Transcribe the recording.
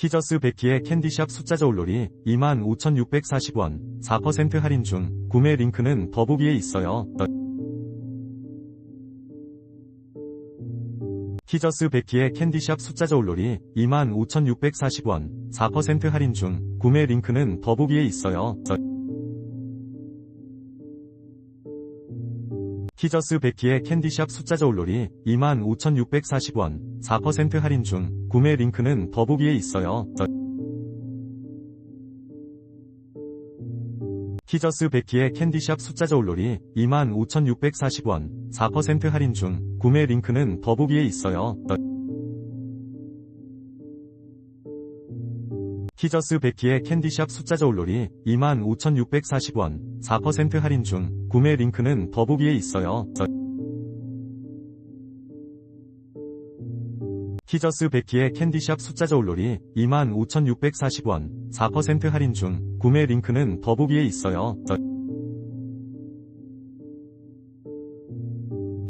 티저스 베키의 캔디샵 숫자저 올놀이 25,640원 4% 할인 중 구매 링크는 더보기에 있어요. 티저스 베키의 캔디샵 숫자저 올놀이 25,640원 4% 할인 중 구매 링크는 더보기에 있어요. 티저스 베키의 캔디샵 숫자저 올놀이 25,640원 4% 할인 중 구매 링크는 더보기에 있어요. 티저스 베키의 캔디샵 숫자저 올놀이 25,640원 4% 할인 중 구매 링크는 더보기에 있어요. 티저스 베키의 캔디샵 숫자저 올놀이 25,640원 4% 할인 중 구매 링크는 더보기에 있어요. 티저스 베키의 캔디샵 숫자저 올놀이 25,640원 4% 할인 중 구매 링크는 더보기에 있어요.